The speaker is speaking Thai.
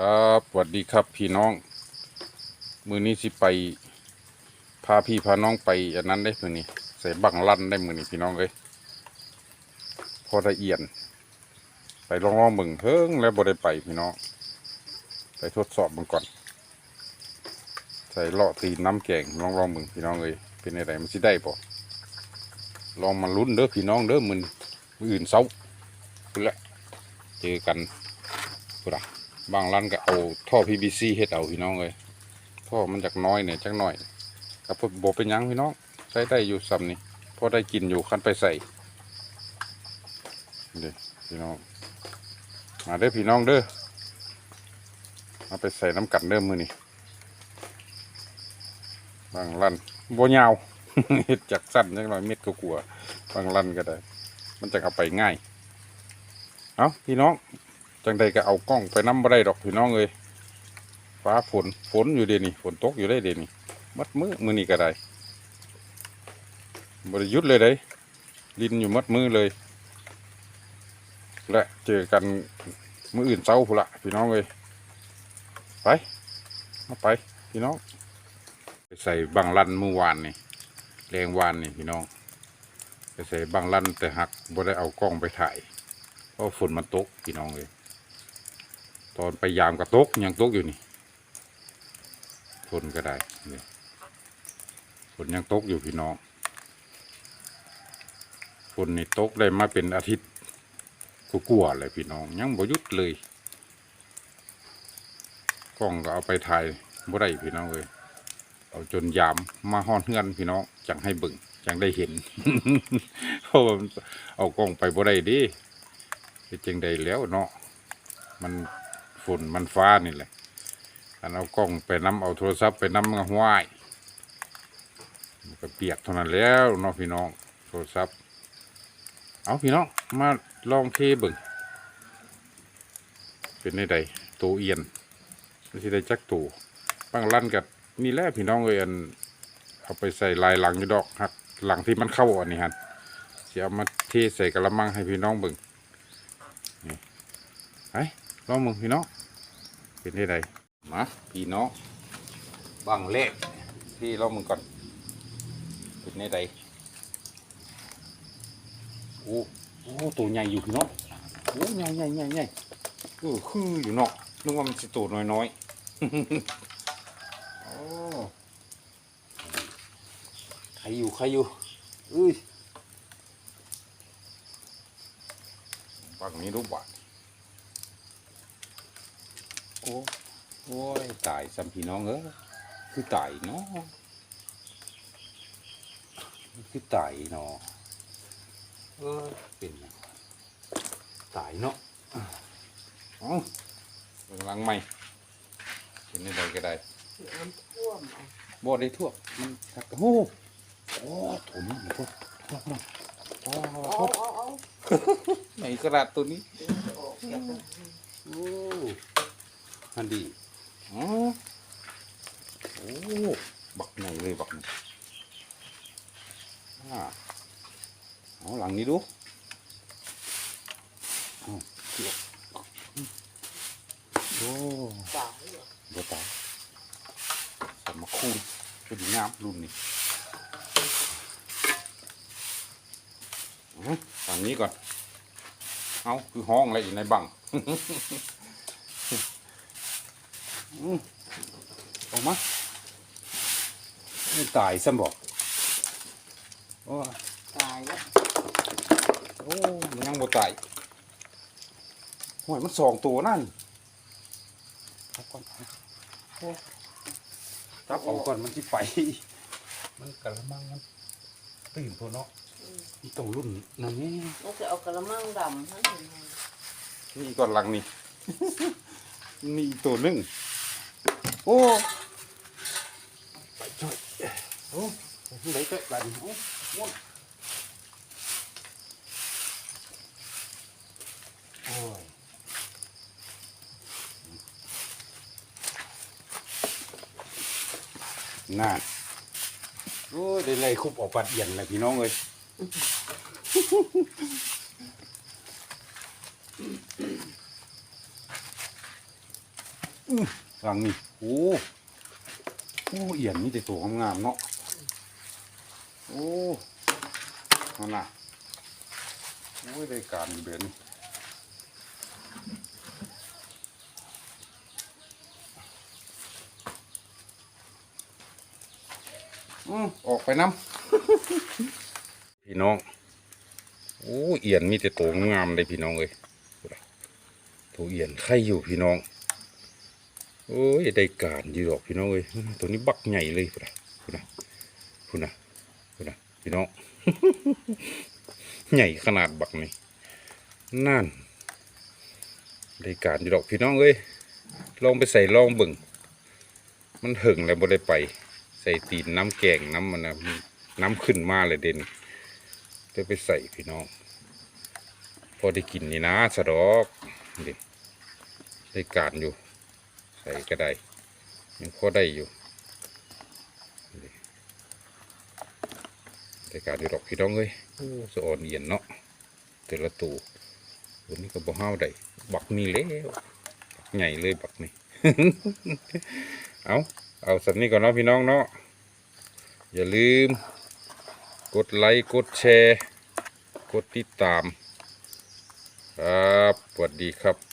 ครับสวัสดีครับพี่น้อง มือนี้สิไป พาพี่พาน้องไปอันนั้นได้มือนี้ใส่บังลั่นได้มือนี้พี่น้องเอ้ยพอละเอียดไปลองลองมึงเฮิงแล้วบ่ได้ไปพี่น้องไปทดสอบมันก่อน ใส่เลาะตีน้ำแกงลองลองมึงพี่น้องเอ้ยเป็นอะไรมันสิได้ป่ลองมาลุ้นเด้อพี่น้องเด้อมือมืออื่นเศร้าพุ่นแหละเจอกันพุ่นละ บางร้านก็เอาท่อ PVC เฮ็ดเอาพี่น้องเลยท่อมันจากน้อยเนี่ยจักหน่อยกับพวกโบเป็นยังพี่น้องใช้ได้อยู่ซ้ำนี่พอได้กินอยู่คันไปใส่เด้พี่น้องมาเด้อพี่น้องเด้อมาไปใส่น้ำกัดเด้อมือนี่บางร้านโบยาวเฮ็ดจากสั้นจักหน่อยเม็ดก็กลัวบางร้านก็ได้ มันจะเอาไปง่าย เอาพี่น้อง จังใดก็เอากล้องไปน้ำบ่ได้ดอกพี่น้องเลยฟ้าฝนฝนอยู่เดยวนี่ฝนตกอยู่ได้เดยวนี่มัดมือมือนี่ก็ได้บริยุทธ์เลยได้ดินอยู่มัดมือเลย และเจอกันมืออื่นเช้าพุละพี่น้องเลยไปเอาไปพี่น้องไปใส่บังลันเมื่อวานนี่แรงวานนี่พี่น้องไปใส่บังลันแต่หักบ่ได้เอากล้องไปถ่ายเพราะฝนมันตกพี่น้องเลย ตอนไปยามก็ตกยังตกอยู่นี่ฝนก็ได้นี่ฝนยังตกอยู่พี่น้องฝนนี่ตกได้มาเป็นอาทิตย์กูกลัวเลยพี่น้อง ยังบ่ยุดเลยกล้องก็เอาไปถ่ายบ่ได้พี่น้องเลยเอาจนยามมาห้อนเฮือนพี่น้องจังให้เบิ่งจังได้เห็นเพราะว่าเอากล้องไปบ่ได้ดิเป็นจังใดแล้วเนาะมัน ฝุ่นมันฟ้านี่แหละอันเอากล้องไปน้ำเอาโทรศัพท์ไปน้ำห้วยมันก็เปียกเท่านั้นแล้วเนาะพี่น้องโทรศัพท์ เอาพี่น้องมาลองเทเบิ่งเป็นในใดตัวเอียนไม่ใช่ได้จักตัวบางลั่นกับนี่แหละพี่น้องเอ้ยอันเอาไปใส่ลายหลังอยู่ดอกหักหลังที่มันเข้าอันนี้ฮะจะเอามาเทใส่กระมังให้พี่น้องเบิ่งไปลองมึงพี่น้อง เป็นที่ใดมาพี่น้องบังเลขพี่ลองมึงก่อนเป็นที่ใดโอ้โอ้ตัวใหญ่อยู่พี่น้องโอ้ใหญ่ใหญ่ใหญ่ใหญ่เออคืออยู่เนาะนึกว่ามันจะตัวน้อยน้อยๆโอ้ใครอยู่ใครอยู่เอ้ยบังนี้รูปบาทโอ้โอ้ยตายสัมพี่น้องเอ้ยคือตายเนาะคือตายเนาะเออเป็นหยังตายเนาะเอ้าเบิ่งหลังใหม่เป็นได้ก็ได้น้ำท่วมอะบ่ได้ทั่วมันทักโอ้โอ้ถุนนี่พวกพวกมันโอ้เอาเอาเอาไหนกระดาษตัวนี้ออกจากกันโอ้ ฮันดีอ๋อโอ้บักไหนเลยบักนี่อ่าเอาหลังนี้ดูเอาเกี่ยวโอ้ตายเหรอบ่ตายสมมาคูณเป็นงามรุ่นนี้อื้อฝั่งนี้ก่อน เอาคือห้องอะไรอยู่ในบัง อืมออกมาไม่ตายซ้ำบอกโอ้ตายแล้วโอ้มันยังบ่ตายห่วยมันสองตัวนั่นจับก่อนโอ้จับเอาก่อนมันที่ไป มันกระมังมันตื่นตัวเนาะมันต้องรุ่นนั่นนี่มันจะเอากระมังดำให้มันนี่ก่อนหลังนี่ มีอีกตัวหนึ่ง โอ้ไปช่วยโอ้ไหนเตะไหลโอ้ม้วนโอ้ยน่าโอ้ยได้ไล่คุบออกปัดเอียนเลยพี่น้องเลยอื้อ หลังนี่โอ้โอ้เอี่ยนนี่แต่ตัวงามเนาะโอ้นั่นน่ะโอ้ยได้การเดือนนี้อืมออกไปน้ำพี่น้องโอ้เอี่ยนมีแต่ตัวงามเลยพี่น้องเอ้ยตัวเอี่ยนไข่อยู่พี่น้อง โอ้ยได้การอยู่ดอกพี่น้องเอ้ยตัวนี้บักใหญ่เลยพุ่นนะพุ่นนะพุ่นนะพุ่นนะพี่น้อง ใหญ่ขนาดบักนี่นั่นได้การอยู่ดอกพี่น้องเอ้ยลองไปใส่ลองเบิ่งมันหึงแล้วบ่ได้ไป ใส่ตีนน้ำแกงน้ำมันนะน้ำขึ้นมาเลยเด่นเด้ไปใส่พี่น้อง พอได้กินนี่นะสะดอกนี่ได้การอยู่ ใส่ก็ได้ยังพอได้อยู่นี่การอยู่ดอกพี่น้องเลยโอ้สะอ่อนเอียนเนาะแต่ละตัวตัวนี้ก็บ่ห้าวได้บักนี่แล้วบักใหญ่เลยบักนี่ เอาเอาสันนี้ก่อนเนาะพี่น้องเนาะอย่าลืม กดไลค์กดแชร์ กดติดตาม ครับสวัสดีครับ